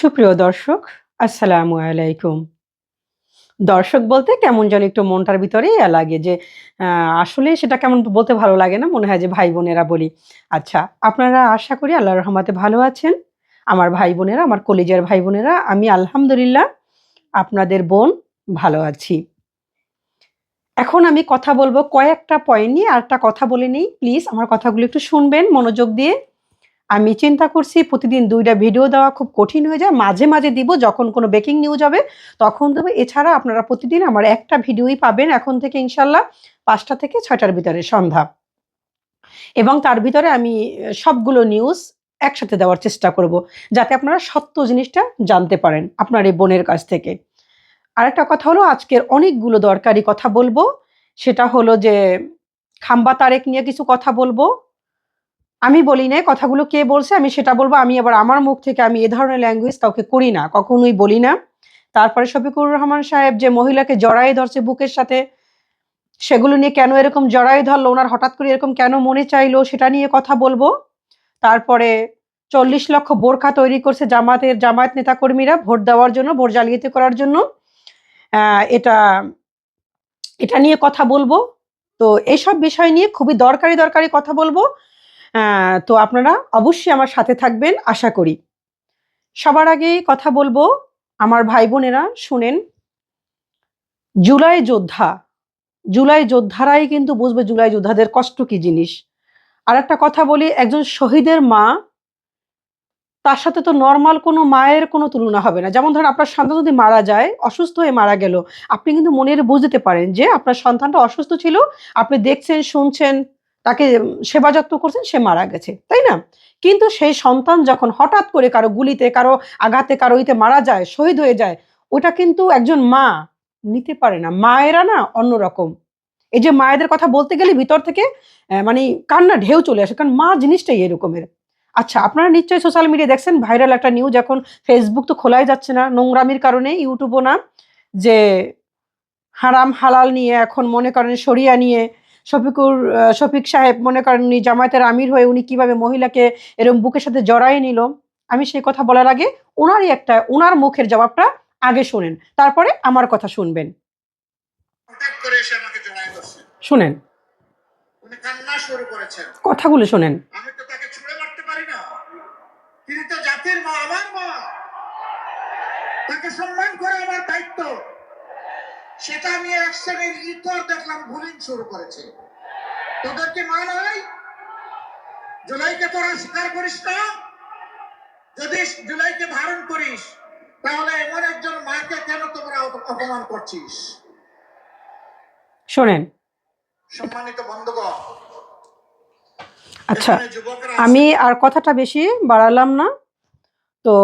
সুপ্রিয় দর্শক, আসসালামু আলাইকুম। দর্শক বলতে কেমন যেন একটু মনটার ভিতরে লাগে যে আসলে সেটা কেমন বলতে ভালো লাগে না, মনে হয় যে ভাই বোনেরা বলি। আচ্ছা আপনারা আশা করি আল্লাহ রহমাতে ভালো আছেন। আমার ভাই বোনেরা, আমার কলেজের ভাই বোনেরা, আমি আলহামদুলিল্লাহ আপনাদের বোন ভালো আছি। এখন আমি কথা বলব কয়েকটা পয়েন্ট নিয়ে, আরেকটা কথা বলে নিই। প্লিজ আমার কথাগুলো একটু শুনবেন, মনোযোগ দিয়ে। আমি চিন্তা করছি প্রতিদিন দুইটা ভিডিও দেওয়া খুব কঠিন হয়ে যায়। মাঝে মাঝে দিব, যখন কোনো ব্রেকিং নিউজ হবে, তখন দেবো। এছাড়া আপনারা প্রতিদিন আমার একটা ভিডিওই পাবেন এখন থেকে ইনশাল্লাহ পাঁচটা থেকে ছয়টার ভিতরে সন্ধ্যা। এবং তার ভিতরে আমি সবগুলো নিউজ একসাথে দেওয়ার চেষ্টা করব, যাতে আপনারা সত্য জিনিসটা জানতে পারেন আপনার এই বোনের কাছ থেকে। আরেকটা কথা হলো, আজকের অনেকগুলো দরকারি কথা বলব। সেটা হলো যে খাম্বা তারেক নিয়ে কিছু কথা বলব। আমি বলি না কথাগুলো কে বলছে, আমি সেটা বলব। আমি আবার আমার মুখ থেকে আমি এ ধরনের ল্যাঙ্গুয়েজ কাউকে করি না, কখনোই বলি না। তারপরে শফিকুর রহমান সাহেব যে মহিলাকে জড়াই ধরছে বুকের সাথে, সেগুলো নিয়ে কেন এরকম জড়াই ধরলো, ওনার হঠাৎ করে এরকম কেন মনে চাইলো, সেটা নিয়ে কথা বলব। তারপরে চল্লিশ লক্ষ বোরখা তৈরি করছে জামাতের জামায়াত নেতাকর্মীরা ভোট দেওয়ার জন্য, ভোট জালিয়াতি করার জন্য। এটা এটা নিয়ে কথা বলব। তো এইসব বিষয় নিয়ে খুবই দরকারি দরকারি কথা বলব। তো আপনারা অবশ্যই আমার সাথে থাকবেন, আশা করি। সবার আগে কথা বলব, আমার ভাই বোনেরা শুনেন, জুলাই যোদ্ধা, জুলাই যোদ্ধারাই কিন্তু বুঝবে জুলাই যোদ্ধাদের কষ্ট কি জিনিস। আর একটা কথা বলি, একজন শহীদের মা, তার সাথে তো নর্মাল কোনো মায়ের কোনো তুলনা হবে না। যেমন ধরেন, আপনার সন্তান যদি মারা যায়, অসুস্থ হয়ে মারা গেল, আপনি কিন্তু মনের বুঝতে পারেন যে আপনার সন্তানটা অসুস্থ ছিল, আপনি দেখছেন, শুনছেন তাকে সেবা যত্ন করছেন, সে মারা গেছে, তাই না? কিন্তু সেই সন্তান যখন হঠাৎ করে কারও গুলিতে, কারও আঘাতে, কারও ইতে মারা যায়, শহীদ হয়ে যায়, ওটা কিন্তু একজন মা নিতে পারে না। মায়েরা না অন্যরকম। এই যে মায়েদের কথা বলতে গেলে ভিতর থেকে মানে কান্না ঢেউ চলে আসে, কারণ মা জিনিসটাই এরকমের। আচ্ছা আপনারা নিশ্চয়ই সোশ্যাল মিডিয়া দেখছেন ভাইরাল একটা নিউজ এখন ফেসবুক তো খোলাই যাচ্ছে না, নোংরামির কারণে ইউটিউবও না, যে হারাম, হালাল নিয়ে, এখন মনে করেন শরিয়া নিয়ে শফিকুর শফিক সাহেব মনে করেন উনি জামায়াতের আমির হয়ে উনি কীভাবে মহিলাকে এরকম বুকের সাথে জড়াই নিল আমি সেই কথা বলার আগে ওনারই একটা ওনার মুখের জবাবটা আগে শোনেন তারপরে আমার কথা শুনবেন। শুনেন। কথাগুলো শোনেন। আমি তো তাকে ছুঁড়ে মারতে পারি না। তিনি তো জাতির মা আমার মা। তাকে সম্মান করে আমার দায়িত্ব। সেটা নিয়ে এক শ্রেণির ইতর দেখলাম বুলিং শুরু করেছে। তোদেরকে মা নাই? জুলাইকে তোরা স্বীকার করিস না? যদি জুলাইকে ধারণ করিস তাহলে এমন একজন মাকে কেন তোমরা অপ- অপমান করছিস? শোনেন। সম্মানিত বন্ধুগণ আচ্ছা আমি আর কথাটা বেশি বাড়ালাম না। তো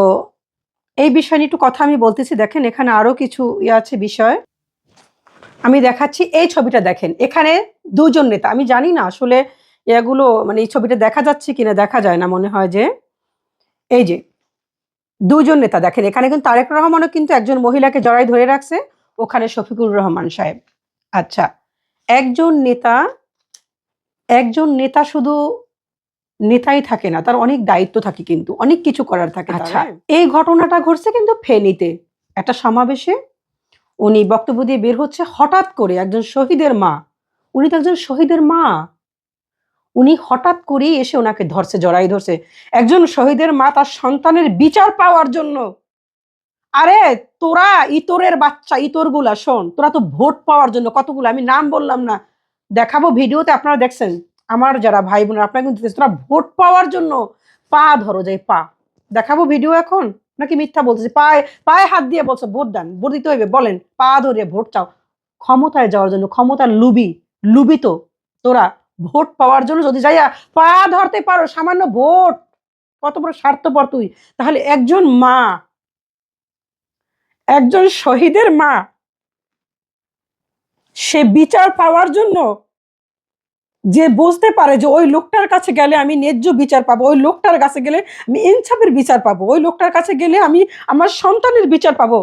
এই বিষয় নিয়ে একটু কথা আমি বলতেছি। দেখেন এখানে আরও কিছু ইয়ে আছে বিষয়। আমি দেখাচ্ছি এই ছবিটা দেখেন। এখানে দুজন নেতা আমি জানি না আসলে এগুলো মানে এই ছবিটা দেখা যাচ্ছে কিনা দেখা যায় না মনে হয় যে। এই যে দুজন নেতা দেখেন এখানে কিন্তু তারেক রহমানও কিন্তু একজন মহিলাকে জড়াই ধরে রাখছে ওখানে শফিকুর রহমান সাহেব। আচ্ছা একজন নেতা একজন নেতা শুধু নেতাই থাকে না তার অনেক দায়িত্ব থাকে কিন্তু অনেক কিছু করার থাকে আচ্ছা। এই ঘটনাটা ঘটছে কিন্তু ফেনীতে একটা সমাবেশে। উনি বক্তব্য দিয়ে বের হচ্ছে হঠাৎ করে একজন শহীদের মা। উনি তো একজন শহীদের মা। উনি হঠাৎ করেই এসে ওনাকে ধরছে, জড়াই ধরছে। একজন শহীদের মা তার সন্তানের বিচার পাওয়ার জন্য। আরে, তোরা ইতরের বাচ্চা, ইতরগুলা, শোন, তোরা তো ভোট পাওয়ার জন্য কতগুলো, আমি নাম বললাম না। দেখাবো ভিডিওতে, আপনারা দেখছেন। আমার যারা ভাই বোনেরা, আপনারা কিন্তু তোরা ভোট পাওয়ার জন্য পা ধরো, যাই পা। দেখাবো ভিডিও এখন। নাকি মিথ্যা বলতেছি? পায়ে পায়ে হাত দিয়ে বলছো, ভোট দেন, ভোট দিতে হইবে, বলেন, পা ধরে ভোট চাও। ক্ষমতায় যাওয়ার জন্য, ক্ষমতার লুবি লুবি তো তোরা ভোট পাওয়ার জন্য যদি যাইয়া পা ধরতে পারো, সামান্য ভোট, কত বড় স্বার্থপর তুই। তাহলে একজন মা, একজন শহীদের মা, সে বিচার পাওয়ার জন্য যে বুঝতে পারে যে ওই লোকটার কাছে গেলে আমি ন্যায্য বিচার পাবো, ওই লোকটার কাছে গেলে আমি ইনসাফের বিচার পাবো, ওই লোকটার কাছে গেলে আমি আমার সন্তানের বিচার পাবো।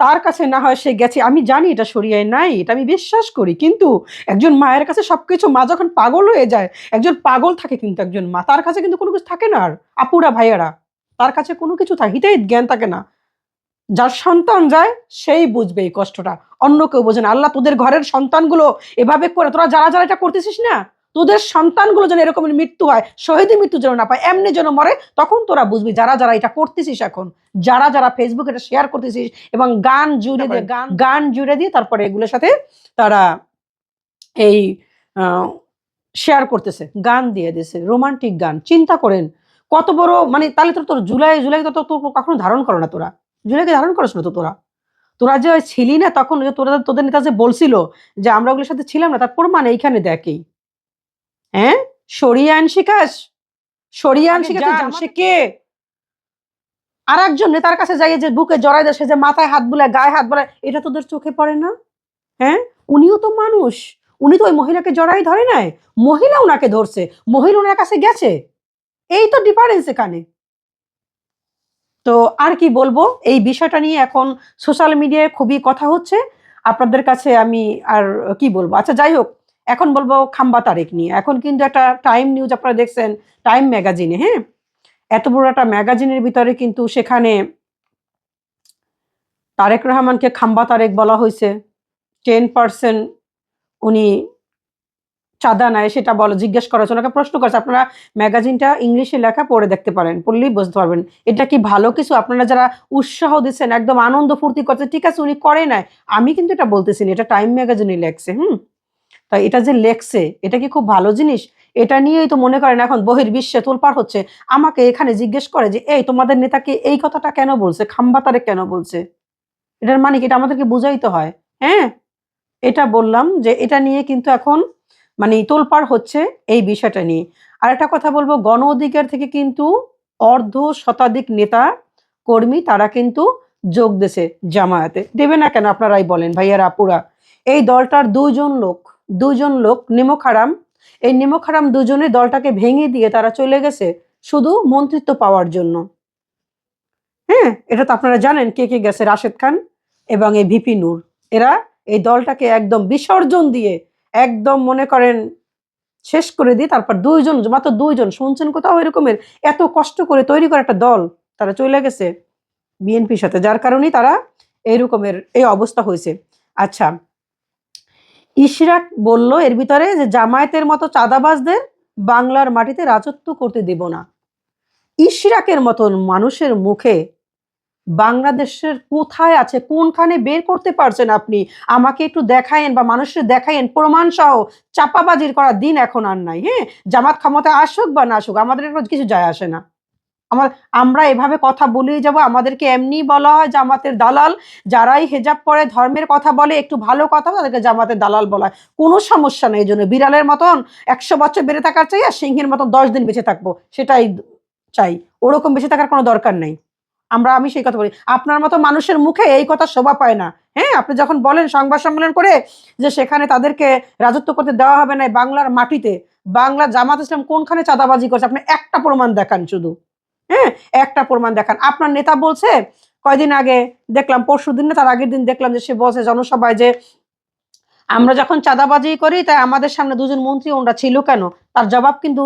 তার কাছে না হয় সে গেছে, আমি জানি এটা সরিয়ায় নাই, এটা আমি বিশ্বাস করি, কিন্তু একজন মায়ের কাছে সবকিছু, মা যখন পাগল হয়ে যায়, একজন পাগল থাকে কিন্তু একজন মা, তার কাছে কিন্তু কোনো কিছু থাকে না আর, আপুরা, ভাইয়ারা, তার কাছে কোনো কিছু থাকে হিতেই জ্ঞান থাকে না। যার সন্তান যায় সেই বুঝবে এই কষ্টটা। অন্য কেউ বোঝে না। আল্লাহ তোদের ঘরের সন্তানগুলো এভাবে করে তোরা যারা যারা এটা করতেছিস না তোদের সন্তানগুলো যেন এরকম মৃত্যু হয় শহীদ মৃত্যু যেন না পায় এমনি যেন মরে তখন তোরা বুঝবি যারা যারা এটা করতেছিস এখন যারা যারা ফেসবুকে এটা শেয়ার করতেছিস এবং গান জুড়ে দিয়ে গান গান জুড়ে দিয়ে তারপরে এগুলোর সাথে তারা এই শেয়ার করতেছে গান দিয়ে দিছে রোমান্টিক গান। চিন্তা করেন কত বড় মানে তাহলে তো তোর জুলাই জুলাই তো তোর কখনো ধারণ করো না তোরা। জুলাইকে ধারণ করিস না তো তোরা। তোরা যে ওই ছিলি না তখন তোরা তোদের নেতা যে বলছিল যে আমরা ওগুলোর সাথে ছিলাম না তার প্রমাণ এইখানে দেখেই হ্যাঁ? সরিয়ে আইন শিখাস সরিয়ে আইন জান সে কে? আর একজন নেতার কাছে যাই যে বুকে জড়াই দেয় সে যে মাথায় হাত বুলায় গায়ে হাত বুলায় এটা তোদের চোখে পড়ে না? হ্যাঁ? উনিও তো মানুষ। উনি তো ওই মহিলাকে জড়াই ধরে নাই। মহিলা ওনাকে ধরছে। মহিলা ওনার কাছে গেছে। এই তো ডিফারেন্স এখানে। তো আর কি বলব? এই বিষয়টা নিয়ে এখন সোশ্যাল মিডিয়ায় খুবই কথা হচ্ছে। আপনাদের কাছে আমি আর কি বলব? আচ্ছা যাই হোক, এখন বলব খাম্বা তারেক নিয়ে। এখন কিন্তু একটা টাইম নিউজ আপনারা দেখছেন টাইম ম্যাগাজিনে হ্যাঁ? এত বড় একটা ম্যাগাজিনের ভিতরে কিন্তু সেখানে তারেক রহমানকে খাম্বা তারেক বলা হয়েছে। টেন পার্সেন্ট উনি চাঁদা নেয়, সেটা বলো, জিজ্ঞেস করা ওনাকে প্রশ্ন করেছে, আপনারা ম্যাগাজিনটা ইংলিশে লেখা পড়ে দেখতে পারেন, পড়লেই বুঝতে পারবেন। এটা কি ভালো কিছু? আপনারা যারা উৎসাহ দিচ্ছেন, একদম আনন্দ ফুর্তি করছে ঠিক আছে, উনি করে নাই আমি কিন্তু এটা বলতেছি না এটা টাইম ম্যাগাজিনে লেখছে, হুম? তাই এটা যে লেখছে, এটা কি খুব ভালো জিনিস? এটা নিয়েই তো মনে করেন এখন বহির্বিশ্বে তোলপাড় হচ্ছে। আমাকে এখানে জিজ্ঞেস করে যে, এই, তোমাদের নেতাকে এই কথাটা কেন বলছে? খাম্বাতারে কেন বলছে? এটার মানে কি? এটা আমাদেরকে বুঝাইতে হয় হ্যাঁ? এটা বললাম যে, এটা নিয়ে কিন্তু এখন মানে তোলপাড় হচ্ছে এই বিষয়টা নিয়ে। আর একটা কথা বলব, গণ অধিকার থেকে কিন্তু অর্ধ শতাধিক নেতা কর্মী তারা কিন্তু যোগ দেশে জামায়াতে। দেবে না কেন আপনারাই বলেন ভাইয়ারা, আপুরা? এই দলটার দুজন লোক দুজন লোক নিমখারাম এই নিমখারাম দুজনে দলটাকে ভেঙে দিয়ে তারা চলে গেছে শুধু মন্ত্রিত্ব পাওয়ার জন্য। হ্যাঁ এটা তো আপনারা জানেন কে কে গেছে, রাশেদ খান এবং এই ভিপি নূর। এরা এই দলটাকে একদম বিসর্জন দিয়ে একদম মনে করেন, শেষ করে দিয়ে তারপর দুইজন, মাত্র দুইজন, শুনছেন কোথাও এরকমের এত কষ্ট করে তৈরি করা একটা দল, তারা চলে গেছে বিএনপির সাথে, যার কারণেই তারা এইরকমের, এই অবস্থা হয়েছে। আচ্ছা ইশরাক বলল এর ভিতরে যে জামায়াতের মতো চাঁদাবাজদের বাংলার মাটিতে রাজত্ব করতে দেব না। ইশরাকের মতন মানুষের মুখে বাংলাদেশের কোথায় আছে, কোনখানে বের করতে পারছেন আপনি? আমাকে একটু দেখায়েন বা মানুষের দেখায়েন প্রমাণ সহ চাপাবাজির করার দিন এখন আর নাই হ্যাঁ? জামাত ক্ষমতায় আসুক বা না আসুক, আমাদের কিছু যায় আসে না। আমার, আমরা এভাবে কথা বলেই যাব, আমাদেরকে এমনি বলা হয় জামাতের দালাল। যারাই হেজাব পরে ধর্মের কথা বলে, একটু ভালো কথা তাদেরকে জামাতের দালাল বলা হয়। কোনো সমস্যা নেই এই জন্য, বিড়ালের মতন একশো বছর বেড়ে থাকার চাই আর সিংহের মতন দশ দিন বেঁচে থাকব, সেটাই চাই। ওরকম বেঁচে থাকার কোনো দরকার নেই। আমরা, আমি সেই কথা বলি। আপনার মতো মানুষের মুখে এই কথা শোভা পায় না। হ্যাঁ আপনি যখন বলেন সংবাদ সম্মেলন করে যে সেখানে তাদেরকে রাজত্ব করতে দেওয়া হবে না বাংলার মাটিতে, বাংলা জামাত ইসলাম কোনখানে চাঁদাবাজি করছে? আপনি একটা প্রমাণ দেখান শুধু। হ্যাঁ একটা প্রমাণ দেখান। আপনার নেতা বলছে, কয়দিন আগে দেখলাম, পরশু দিন না, তার আগের দিন দেখলাম যে সে বলছে জনসভায় যে আমরা যখন চাঁদাবাজি করি, তাই আমাদের সামনে দুজন মন্ত্রী ওনরা ছিল কেন? তার জবাব কিন্তু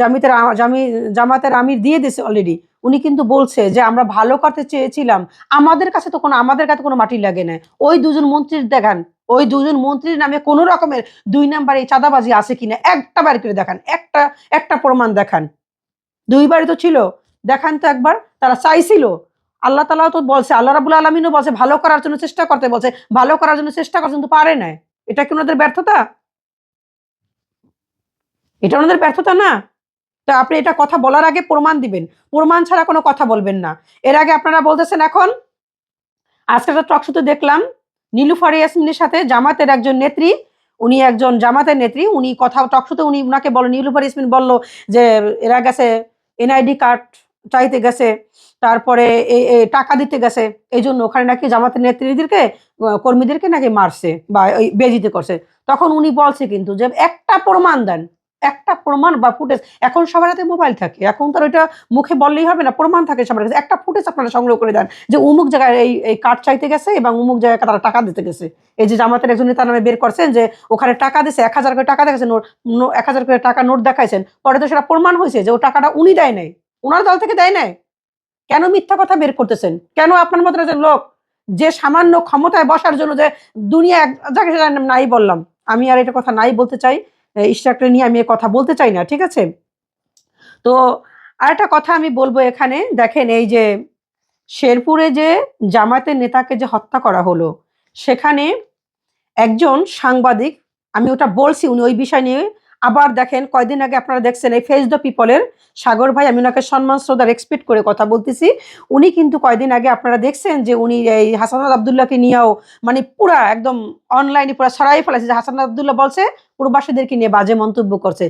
জামিতের জামি, জামাতের আমির দিয়ে দিয়েছে অলরেডি উনি কিন্তু বলছে যে, আমরা ভালো করতে চেয়েছিলাম। আমাদের কাছে তো কোনো, আমাদের কাছে কোনো মাটি লাগে না। ওই দুজন মন্ত্রীর দেখান। ওই দুজন মন্ত্রীর নামে কোনো রকমের দুই নাম্বার এই চাঁদাবাজি আছে কিনা, একটা বার করে দেখান। একটা একটা প্রমাণ দেখান। দুইবারই তো ছিল। দেখান তো একবার। তারা চাইছিল। আল্লাহ তালাও তো বলছে, আল্লাহ রাবুল আলমিনও বলছে, ভালো করার জন্য চেষ্টা করতে বলছে। ভালো করার জন্য চেষ্টা করছে কিন্তু পারে না এটা কি ওনাদের ব্যর্থতা? এটা ওনাদের ব্যর্থতা না? তো আপনি এটা কথা বলার আগে প্রমাণ দিবেন। প্রমাণ ছাড়া কোনো কথা বলবেন না। এর আগে আপনারা বলতেছেন এখন, আজকে একটা টকশোতে দেখলাম নীলুফার ইয়াসমিনের সাথে জামাতের একজন নেত্রী, উনি একজন জামাতের নেত্রী, উনি কথা টকশোতে উনি উনাকে বলো নীলুফার ইয়াসমিন বলল যে, এরা গেছে এনআইডি কার্ড চাইতে গেছে, তারপরে টাকা দিতে গেছে এই জন্য ওখানে নাকি জামাতের নেত্রীদেরকে কর্মীদেরকে নাকি মারছে বা বেজিতে করছে। তখন উনি বলছে কিন্তু যে, একটা প্রমাণ দেন একটা প্রমাণ বা ফুটেজ এখন সবার হাতে মোবাইল থাকে, এখন তো আর ওইটা মুখে বললেই হবে না, প্রমাণ থাকে সবার কাছে। একটা ফুটেজ আপনারা সংগ্রহ করে দেন যে উমুক জায়গায় এই এই কার্ড চাইতে গেছে এবং উমুক জায়গায় তারা টাকা দিতে গেছে। এই যে জামাতের একজন নেতার নামে বের করছেন যে ওখানে টাকা দিছে, এক হাজার করে টাকা দেখাচ্ছে নোট এক হাজার করে টাকা নোট দেখাইছেন। পরে তো সেটা প্রমাণ হয়েছে যে ও টাকাটা উনি দেয় নাই ওনার দল থেকে দেয় নাই। কেন মিথ্যা কথা বের করতেছেন? কেন আপনার মতো একজন লোক যে সামান্য ক্ষমতায় বসার জন্য যে দুনিয়া এক জায়গায় নাই বললাম, আমি আর এটা কথা নাই বলতে চাই ইস্টাকটা নিয়ে আমি কথা বলতে চাই না, ঠিক আছে? তো আরেকটা কথা আমি বলব এখানে, দেখেন এই যে শেরপুরে যে জামায়াতের নেতাকে যে হত্যা করা হলো, সেখানে একজন সাংবাদিক, আমি ওটা বলছি উনি ওই বিষয় নিয়ে, আবার দেখেন কয়দিন আগে আপনারা দেখছেন এই ফেস দ্য পিপলের সাগর ভাই, আমি ওনাকে সম্মান, শ্রদ্ধা রেসপেক্ট করে কথা বলতেছি, উনি কিন্তু কয়দিন আগে আপনারা দেখছেন যে উনি এই হাসান আবদুল্লাহকে নিয়েও মানে পুরা একদম অনলাইনে পুরো ছড়াই ফেলেছে যে হাসান আবদুল্লাহ বলছে প্রবাসীদেরকে নিয়ে বাজে মন্তব্য করছে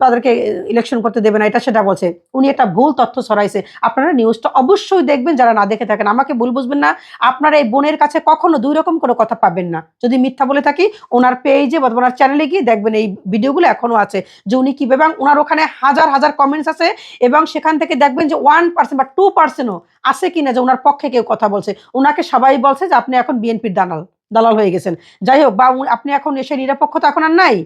তাদেরকে ইলেকশন করতে দেবে না, এটা সেটা বলছে। উনি একটা ভুল তথ্য ছড়াইছে। আপনারা নিউজটা অবশ্যই দেখবেন, যারা না দেখে থাকেন। আমাকে ভুল বুঝবেন না। আপনারা এই বোনের কাছে কখনো দুই রকম কোনো কথা পাবেন না। যদি মিথ্যা বলে থাকি, ওনার পেজে বা ওনার চ্যানেলে গিয়ে দেখবেন এই ভিডিওগুলো এখনও আছে, যে উনি কি এবং ওনার ওখানে হাজার হাজার কমেন্টস আছে এবং সেখান থেকে দেখবেন যে ওয়ান পার্সেন্ট বা টু পার্সেন্টও আছে কিনা, যে ওনার পক্ষে কেউ কথা বলছে। ওনাকে সবাই বলছে যে আপনি এখন বিএনপির দালাল। দালাল হয়ে গেছেন। যাই হোক বা আপনি এখন এসে নিরপেক্ষতা এখন আর নাই?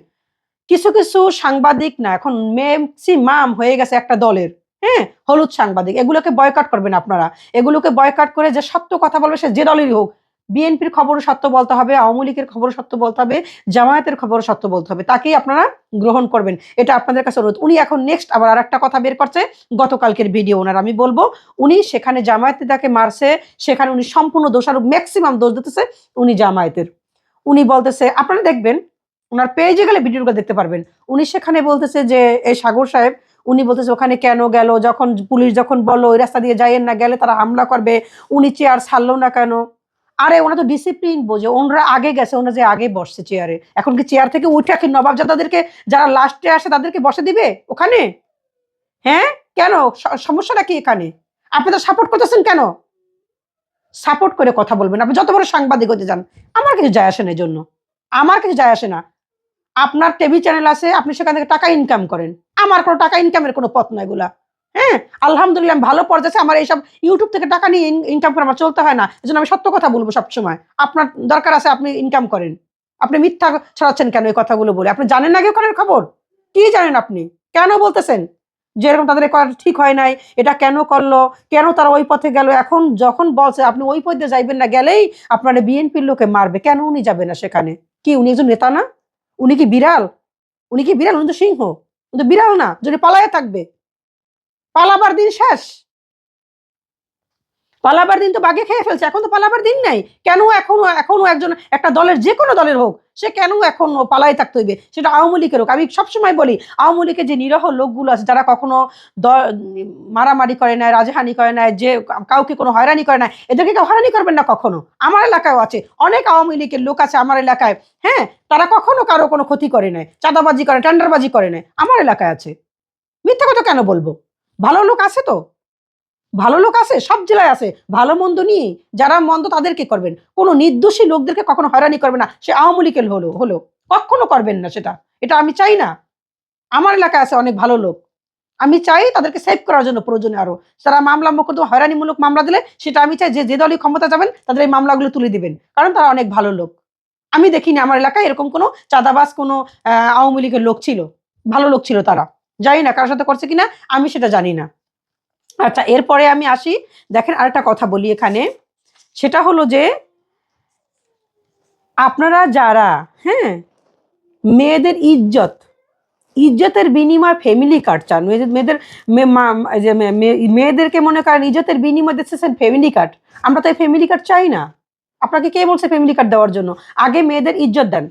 কিছু কিছু সাংবাদিক না, এখন ম্যাক্সিমাম হয়ে গেছে একটা দলের হ্যাঁ? হলুদ সাংবাদিক, এগুলোকে বয়কাট করবেন আপনারা। এগুলোকে বয়কাট করে যে সত্য কথা বলবে সে যে দলেরই হোক বিএনপির খবরও সত্য বলতে হবে, আওয়ামী লীগের খবরও সত্য বলতে হবে, জামায়াতের খবরও সত্য বলতে হবে। তাকেই আপনারা গ্রহণ করবেন। এটা আপনাদের কাছে অনুরোধ। উনি এখন নেক্সট আবার আর একটা কথা বের করছে, গতকালকের ভিডিও ওনার, আমি বলব, উনি সেখানে জামায়াতে তাকে মারছে, সেখানে উনি সম্পূর্ণ দোষারোপ ম্যাক্সিমাম দোষ দিতেছে উনি জামায়াতের। উনি বলতেছে, আপনারা দেখবেন, ওনার পেজে গেলে ভিডিওগুলো দেখতে পারবেন। উনি সেখানে বলতেছে যে, এই সাগর সাহেব, উনি বলতেছে, ওখানে কেন গেল? যখন পুলিশ যখন বলল, ওই রাস্তা দিয়ে যাইয়েন না, গেলে তারা হামলা করবে। উনি চেয়ার ছাড়লো না কেন? আরে ওনা তো ডিসিপ্লিন বোঝে। ওনারা আগে গেছে, ওনারা যে আগে বসছে চেয়ারে এখন কি চেয়ার থেকে উঠে কি নবাবজাদাদেরকে যারা লাস্টে আসে তাদেরকে বসে দিবে ওখানে? হ্যাঁ? কেন? সমস্যাটা কি এখানে? আপনি তো সাপোর্ট করতেছেন কেন? সাপোর্ট করে কথা বলবেন। আপনি যত বড় সাংবাদিক হতে যান, আমার কিছু যায় আসে না জন্য আমার কিছু যায় আসে না। আপনার টিভি চ্যানেল আছে, আপনি সেখান থেকে টাকা ইনকাম করেন। আমার কোনো টাকা ইনকামের কোনো পথ নয় এগুলা। হ্যাঁ আলহামদুলিল্লাহ ভালো পর্যায়ে। আমার এইসব ইউটিউব থেকে টাকা নিয়ে ইনকাম করে আমার চলতে হয় না। এই আমি সত্য কথা বলব সবসময়। আপনার দরকার আছে, আপনি ইনকাম করেন। আপনি মিথ্যা ছড়াচ্ছেন কেন এই কথাগুলো বলে? আপনি জানেন না কি ওখানের খবর? কি জানেন আপনি? কেন বলতেছেন? যে এরকম তাদের করা ঠিক হয় নাই, এটা কেন করল? কেন তারা ওই পথে গেল? এখন যখন বলছে, আপনি ওই পথে যাইবেন না, গেলেই আপনার বিএনপির লোকে মারবে। কেন উনি যাবে না সেখানে? কি, উনি একজন নেতা না? উনি কি বিড়াল? উনি কি বিড়াল? উনি তো সিংহ। উনি তো বিড়াল না যদি পালায় থাকবে। পালাবার দিন শেষ। পালাবার দিন তো বাগে খেয়ে ফেলছে, এখন তো পালাবার দিন নাই। কেন এখনও এখনও একজন, একটা দলের যে কোনো দলের হোক, সে কেন এখন পালাই থাকতে হইবে? সেটা আওয়ামী লীগের হোক। আমি সবসময় বলি, আওয়ামী লীগের যে নিরহ লোকগুলো আছে, যারা কখনো মারামারি করে না রাজহানি করে না যে কাউকে কোনো হয়রানি করে না এদেরকে কেউ হয়রানি করবেন না কখনো। আমার এলাকায় আছে। অনেক আওয়ামী লীগের লোক আছে আমার এলাকায়। হ্যাঁ তারা কখনো কারও কোনো ক্ষতি করে নাই, চাঁদাবাজি করে, টেন্ডারবাজি করে নাই। আমার এলাকায় আছে। মিথ্যা কথা কেন বলব? ভালো লোক আছে তো? ভালো লোক আছে? সব জেলায় আছে। ভালো মন্দ নিয়ে যারা মন্দ তাদেরকে করবেন। কোনো নির্দোষী লোকদেরকে কখনো হয়রানি করবে না। সে আওয়ামী লীগের হলো হলো। কখনো করবেন না সেটা। এটা আমি চাই না। আমার এলাকায় আছে অনেক ভালো লোক। আমি চাই তাদেরকে সেভ করার জন্য প্রয়োজনে আরও। যারা মামলা মোকদ্দমা, হয়রানিমূলক মামলা দিলে, সেটা আমি চাই যে যে দলই ক্ষমতা যাবেন, তাদের এই মামলাগুলো তুলে দিবেন। কারণ তারা অনেক ভালো লোক। আমি দেখিনি আমার এলাকায় এরকম কোনো চাঁদাবাজ কোনো আওয়ামী লীগের লোক ছিল। ভালো লোক ছিল তারা। জানি না কারোর সাথে করছে কিনা, আমি সেটা জানি না। আচ্ছা এরপরে আমি আসি, দেখেন আরেকটা কথা বলি এখানে। সেটা হলো যে, আপনারা যারা হ্যাঁ মেয়েদের ইজ্জত, ইজ্জতের বিনিময় ফ্যামিলি কার্ড চান, মেয়েদের মেয়েদেরকে মনে করেন ইজ্জতের বিনিময় দিচ্ছেন ফ্যামিলি কার্ড আমরা তো এই ফ্যামিলি কার্ড চাই না। আপনাকে কে বলছে ফ্যামিলি কার্ড দেওয়ার জন্য? আগে মেয়েদের ইজ্জত দেন,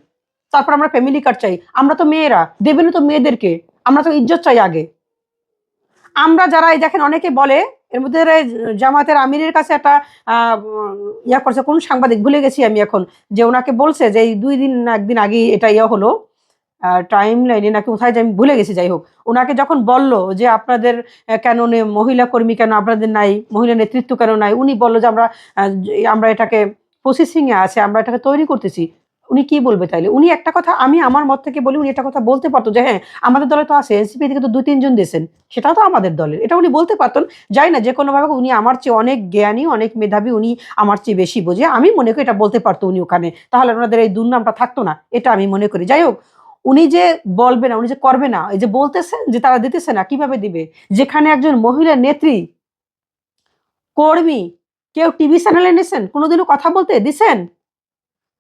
তারপর আমরা ফ্যামিলি কার্ড চাই। আমরা তো মেয়েরা দেবেন তো মেয়েদেরকে। আমরা তো ইজ্জত চাই আগে। আমরা যারা এই দেখেন অনেকে বলে, এর মধ্যে জামাতের আমিরের কাছে একটা ইয়া করছে, কোন সাংবাদিক ভুলে গেছি আমি এখন, যে ওনাকে বলছে যে এই দুই দিন একদিন আগে এটা ইয়ে হলো টাইম লাইনে নাকি কোথায় আমি ভুলে গেছি, যাই হোক। ওনাকে যখন বলল যে আপনাদের কেন মহিলা কর্মী কেন আপনাদের নাই, মহিলা নেতৃত্ব কেন নাই, উনি বলল যে আমরা আমরা এটাকে প্রসেসিংয়ে আছে, আমরা এটাকে তৈরি করতেছি। উনি কি বলবে তাইলে? উনি একটা কথা আমি আমার মত থেকে বলি, উনি একটা কথা বলতে পারতো যে হ্যাঁ আমাদের দলে তো আছে এনসিপি থেকে তো দুই তিনজন দিয়েছেন, সেটাও তো আমাদের দলের। এটা উনি বলতে পারতেন। যাই না, যে কোনোভাবে উনি আমার চেয়ে অনেক জ্ঞানী, অনেক মেধাবী, উনি আমার চেয়ে বেশি বোঝে। আমি মনে করি এটা বলতে পারতো উনি ওখানে। তাহলে ওনাদের এই দুর্নামটা থাকতো না, এটা আমি মনে করি। যাই হোক, উনি যে বলবে না, উনি যে করবে না, এই যে বলতেছেন, যে তারা দিতেছে না, কীভাবে দিবে? যেখানে একজন মহিলা নেত্রী, কর্মী, কেউ টিভি চ্যানেলে এনেছেন, কোনোদিনও কথা বলতে দিছেন?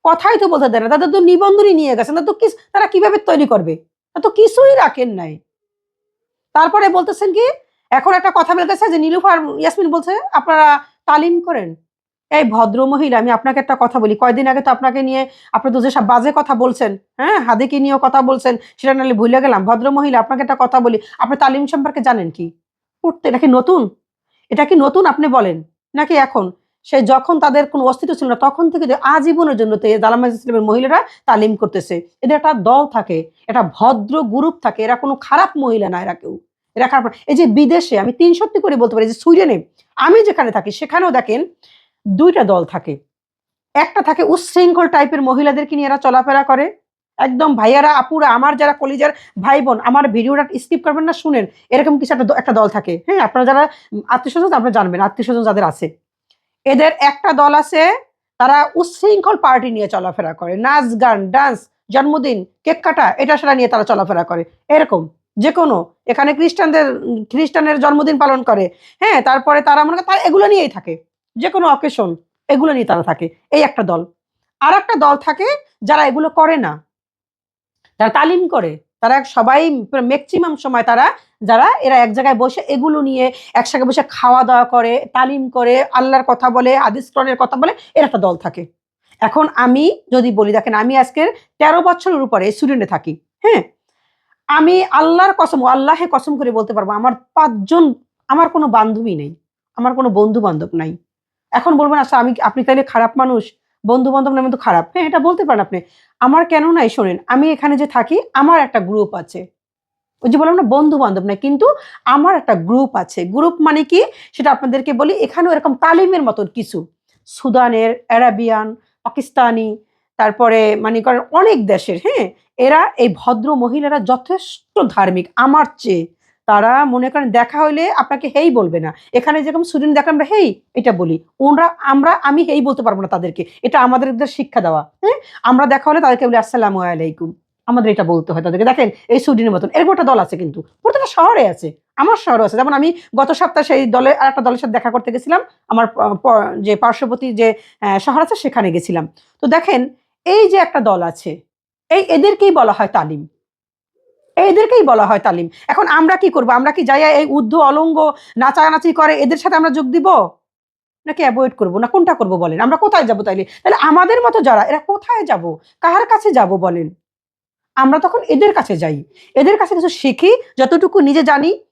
কথাই তো বলতে দেয় না। তাদের তো নিবন্ধনই নিয়ে গেছেন তারা তো কি তারা কীভাবে তৈরি করবে? তারা তো কিছুই রাখেন নাই। তারপরে বলতেছেন কি, এখন একটা কথা বলে গেছে যে নীলুফার ইয়াসমিন বলছে, আপনারা তালিম করেন। এই ভদ্র মহিলা, আমি আপনাকে একটা কথা বলি। কয়দিন আগে তো আপনাকে নিয়ে আপনার তো যেসব বাজে কথা বলছেন হ্যাঁ? হাদিকে নিয়েও কথা বলছেন। সেটা নাহলে ভুলে গেলাম। ভদ্র মহিলা, আপনাকে একটা কথা বলি। আপনি তালিম সম্পর্কে জানেন কি? পড়তে এটা কি নতুন? এটা কি নতুন আপনি বলেন? নাকি এখন? সে যখন তাদের কোনো অস্তিত্ব ছিল না, তখন থেকে যে আজীবনের জন্য তো এই দালামা ইসলামের মহিলারা তালিম করতেছে। এদের একটা দল থাকে এটা ভদ্র গ্রুপ থাকে, এরা কোনো খারাপ মহিলা না, এরা কেউ। এরা খারাপ এই যে বিদেশে, আমি তিন সত্যি করে বলতে পারি যে সুইডেনে, আমি যেখানে থাকি, সেখানেও দেখেন দুইটা দল থাকে। একটা থাকে উচ্ছৃঙ্খল টাইপের মহিলাদেরকে নিয়ে এরা চলাফেরা করে। একদম ভাইয়ারা, আপুরা, আমার যারা কলিজার ভাই বোন আমার ভিডিওটা স্কিপ করবেন না, শুনেন। এরকম কিছু একটা একটা দল থাকে। হ্যাঁ আপনারা যারা আত্মীয় স্বজন আপনারা জানবেন আত্মীয় স্বজন যাদের আছে। এদের একটা দল আছে, তারা উচ্ছৃঙ্খল পার্টি নিয়ে চলাফেরা করে। নাচ, গান, ডান্স, জন্মদিন, কেক কাটা, এটা সেটা নিয়ে তারা চলাফেরা করে। এরকম যে কোনো এখানে খ্রিস্টানদের, খ্রিস্টানের জন্মদিন পালন করে। হ্যাঁ তারপরে তারা মনে তারা এগুলো নিয়েই থাকে। যে কোনো অকেশন এগুলো নিয়ে তারা থাকে। এই একটা দল। আর একটা দল থাকে যারা এগুলো করে না। তারা তালিম করে। তারা সবাই ম্যাক্সিমাম সময় তারা, যারা এরা এক জায়গায় বসে এগুলো নিয়ে একসাথে বসে খাওয়া দাওয়া করে, তালিম করে, আল্লাহর কথা বলে আদিস্করণের কথা বলে, এর একটা দল থাকে। এখন আমি যদি বলি, দেখেন আমি আজকের তেরো বছরের উপরে স্টুডেন্টে থাকি হ্যাঁ? আমি আল্লাহর কসম আল্লাহে কসম করে বলতে পারব, আমার পাঁচজন, আমার কোনো বান্ধবী নেই, আমার কোনো বন্ধু বান্ধব নাই। এখন বলবেন আচ্ছা আমি, আপনি তাহলে খারাপ মানুষ? বন্ধু বান্ধব নামে তো খারাপ। হ্যাঁ এটা বলতে পারেন আপনি। আমার কেন নাই? শোনেন, আমি এখানে যে থাকি, আমার একটা গ্রুপ আছে। ওই যে বললাম না বন্ধু বান্ধব না কিন্তু আমার একটা গ্রুপ আছে। গ্রুপ মানে কি? সেটা আপনাদেরকে বলি, এখানেও এরকম তালিমের মতন কিছু। সুদানের, অ্যারাবিয়ান, পাকিস্তানি, তারপরে মানে করেন অনেক দেশের হ্যাঁ? এরা, এই ভদ্র মহিলারা যথেষ্ট ধার্মিক, আমার চেয়ে। তারা মনে করেন দেখা হইলে আপনাকে হেই বলবে না। এখানে যেরকম সুদিন দেখা আমরা হেই, এটা বলি। ওরা আমরা, আমি হেই বলতে পারব না তাদেরকে। এটা আমাদের শিক্ষা দেওয়া হ্যাঁ? আমরা দেখা হলে তাদেরকে বলি, আসসালামু আলাইকুম। আমাদের এটা বলতে হয় তাদেরকে। দেখেন, এই সুদিনের মতন। এরকম একটা দল আছে কিন্তু। প্রত্যেকটা শহরে আছে। আমার শহরে আছে। যেমন আমি গত সপ্তাহে সেই দলে আর একটা দলের সাথে দেখা করতে গেছিলাম। আমার যে পার্শ্ববর্তী যে শহর আছে, সেখানে গেছিলাম। তো দেখেন, এই যে একটা দল আছে, এই এদেরকেই বলা হয় তালিম। এদেরকেই বলা হয় তালিম। এখন আমরা কি করব? আমরা কি যাইয়া এই উদ্ধ অলঙ্গ নাচানাচি করে এদের সাথে আমরা যোগ দিব? নাকি অ্যাভয়েড করব? না কোনটা করব বলেন? আমরা কোথায় যাব তাইলে? তাহলে আমাদের মতো যারা, এরা কোথায় যাব? কার কাছে যাব বলেন? আমরা তখন এদের কাছে যাই। এদের কাছে কিছু শিখি, যতটুকু নিজে জানি,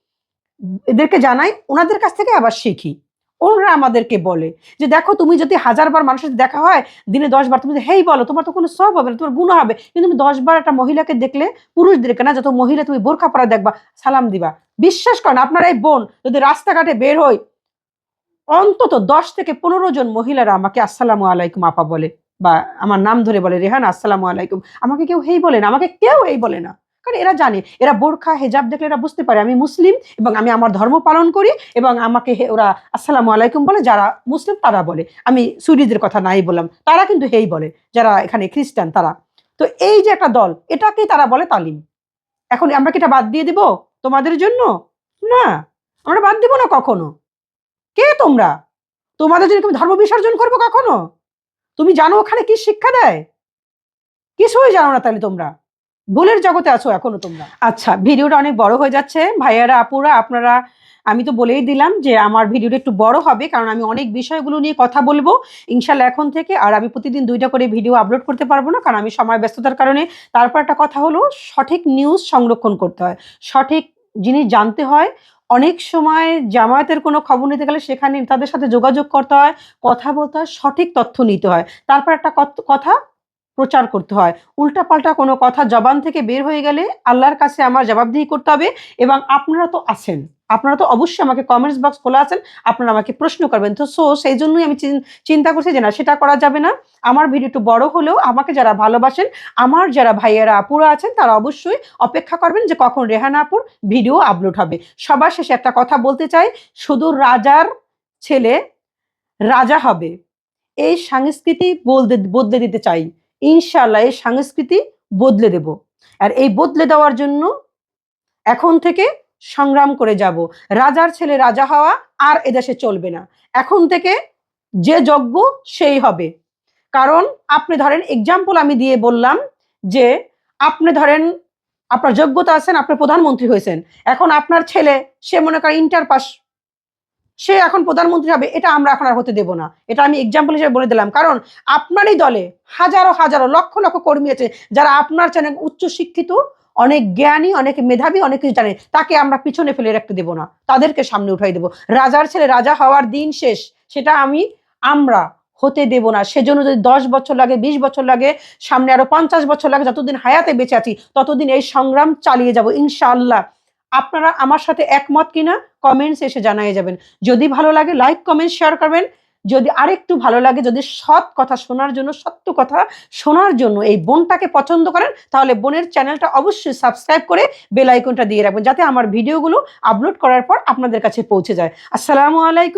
এদেরকে জানাই, ওনাদের কাছ থেকে আবার শিখি। ওনারা আমাদেরকে বলে যে দেখো তুমি যদি হাজারবার মানুষের দেখা হয়, দিনে দশ বার তুমি হেই বলো, তোমার তো কোনো সব হবে না, তোমার গুণ হবে। কিন্তু তুমি দশ বার একটা মহিলাকে দেখলে, পুরুষদেরকে না যত মহিলা, তুমি বোরখা পরা দেখবা, সালাম দিবা। বিশ্বাস করেন আপনার এই বোন যদি রাস্তাঘাটে বের হই, অন্তত দশ থেকে পনেরো জন মহিলারা আমাকে আসসালামু আলাইকুম আপা বলে, বা আমার নাম ধরে বলে, রেহান, আসসালামু আলাইকুম। আমাকে কেউ হেই বলে না, আমাকে কেউ এই বলে না। কারণ এরা জানে, এরা বোরখা, হেজাব দেখলে এরা বুঝতে পারে আমি মুসলিম এবং আমি আমার ধর্ম পালন করি এবং আমাকে ওরা আসসালামু আলাইকুম বলে, যারা মুসলিম তারা বলে। আমি সুইডিদের কথা নাই বললাম, তারা কিন্তু হেই বলে, যারা এখানে খ্রিস্টান তারা। তো এই যে একটা দল, এটাকেই তারা বলে তালিম। এখন আমরা কি এটা বাদ দিয়ে দিব তোমাদের জন্য? না, আমরা বাদ দিব না কখনো। কে তোমরা? তোমাদের জন্য ধর্ম বিসর্জন করব কখনো? তুমি জানো ওখানে কি শিক্ষা দেয়? কিছুই জানো না তাহলে তোমরা। ভুলের জগতে আছো এখনও তোমরা। আচ্ছা ভিডিওটা অনেক বড় হয়ে যাচ্ছে। ভাইয়ারা, আপুরা, আপনারা, আমি তো বলেই দিলাম যে আমার ভিডিওটা একটু বড় হবে, কারণ আমি অনেক বিষয়গুলো নিয়ে কথা বলব। ইনশাল্লাহ এখন থেকে আর আমি প্রতিদিন দুইটা করে ভিডিও আপলোড করতে পারব না, কারণ আমি সময় ব্যস্ততার কারণে। তারপর একটা কথা হলো, সঠিক নিউজ সংরক্ষণ করতে হয়। সঠিক জিনিস জানতে হয়। অনেক সময় জামায়াতের কোনো খবর নিতে গেলে সেখানে তাদের সাথে যোগাযোগ করতে হয়, কথা বলতে হয়, সঠিক তথ্য নিতে হয়। তারপর একটা কথা প্রচার করতে হয়। উল্টাপাল্টা কোনো কথা জবান থেকে বের হয়ে গেলে আল্লাহর কাছে আমার জবাবদিহি করতে হবে এবং আপনারা তো আছেন। আপনারা তো অবশ্যই আমাকে কমেন্টস বক্স খোলা আছেন। আপনারা আমাকে প্রশ্ন করবেন। তো সো সেই জন্যই আমি চিন- চিন্তা করছি যে না, সেটা করা যাবে না। আমার ভিডিও একটু বড় হলেও আমাকে যারা ভালোবাসেন, আমার যারা ভাইয়েরা, আপুরা আছেন, তারা অবশ্যই অপেক্ষা করবেন যে কখন রেহানা আপুর ভিডিও আপলোড হবে। সবার শেষে একটা কথা বলতে চাই, শুধু রাজার ছেলে রাজা হবে। এই সংস্কৃতি বলতে বদলে দিতে চাই। ইনশাল্লাহ এই সংস্কৃতি বদলে দেব। আর এই বদলে দেওয়ার জন্য এখন থেকে সংগ্রাম করে যাব। রাজার ছেলে রাজা হওয়া আর এদেশে চলবে না। এখন থেকে যে যজ্ঞ, সেই হবে। কারণ আপনি ধরেন এক্সাম্পল আমি দিয়ে বললাম যে আপনি ধরেন, আপনার যোগ্যতা আছেন, আপনি প্রধানমন্ত্রী হয়েছেন। এখন আপনার ছেলে, সে মনে করেন ইন্টার পাস সে এখন প্রধানমন্ত্রী হবে, এটা আমরা এখন আর হতে দেব না। এটা আমি এক্সাম্পল হিসেবে বলে দিলাম। কারণ আপনারই দলে হাজারো হাজারো, লক্ষ লক্ষ কর্মী আছে যারা আপনার চ্যানেল উচ্চ শিক্ষিত, অনেক জ্ঞানী, অনেক মেধাবী, অনেক কিছু জানে। তাকে আমরা পিছনে ফেলে রাখতে দেব না। তাদেরকে সামনে উঠাই দেব। রাজার ছেলে, রাজা হওয়ার দিন শেষ। সেটা আমি, আমরা হতে দেব না। সেজন্য যদি দশ বছর লাগে, বিশ বছর লাগে, সামনে আরও পঞ্চাশ বছর লাগে, যতদিন হায়াতে বেঁচে আছি, ততদিন এই সংগ্রাম চালিয়ে যাব, ইনশাআল্লাহ। আপনারা আমার সাথে একমত কিনা কমেন্টস এসে জানাই যাবেন। যদি ভালো লাগে লাইক কমেন্ট শেয়ার করবেন। যদি আরেকটু ভালো লাগে, যদি সৎ কথা শোনার জন্য, সত্য কথা শোনার জন্য এই বোনটাকে পছন্দ করেন, তাহলে বোনের চ্যানেলটা অবশ্যই সাবস্ক্রাইব করে বেল আইকনটা দিয়ে রাখবেন, যাতে আমার ভিডিওগুলো আপলোড করার পর আপনাদের কাছে পৌঁছে যায়। আসসালামু আলাইকুম।